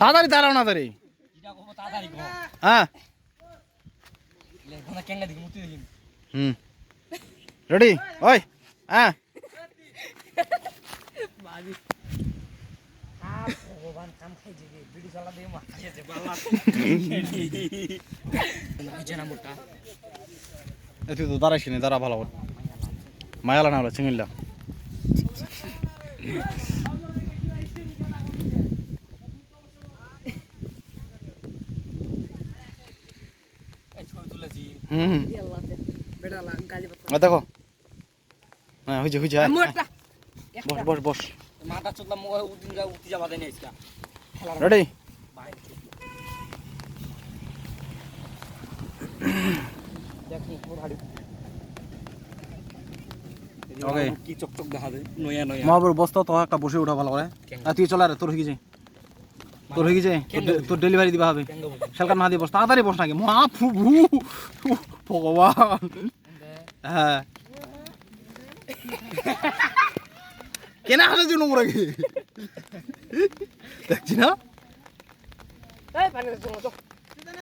তাড়াতাড়ি দাঁড়াও না তাড়ি তাড়াতাড়ি। হ্যাঁ। রেডি? হ্যাঁ। চালা দাঁড়াইছি দাঁড়া ভালো মায়ালা না চিঙিল্লা হুম। দেখো। হ্যাঁ আয়। মোটা বস বস বস। মাথা চোদলাম উদিন যা উঠতে যাবা দেয় আজকে। রেডি বাইরে দেখি. কি চকচক যায় নয়া নয়া। মহাবুর বস্তা তো একটা বসে ওঠা ভালো করে। আর তুই চলা রে তোর হয়ে গেছে তোর হয়ে গেছে? তোর ডেলিভারি দিবা হবে। সেলকার না দিয়ে বস তাড়াতাড়ি বস নাকি। মা ফুবু ভগবান। হ্যাঁ। কেনা হাসে জন্য মোরা কি? দেখছি না?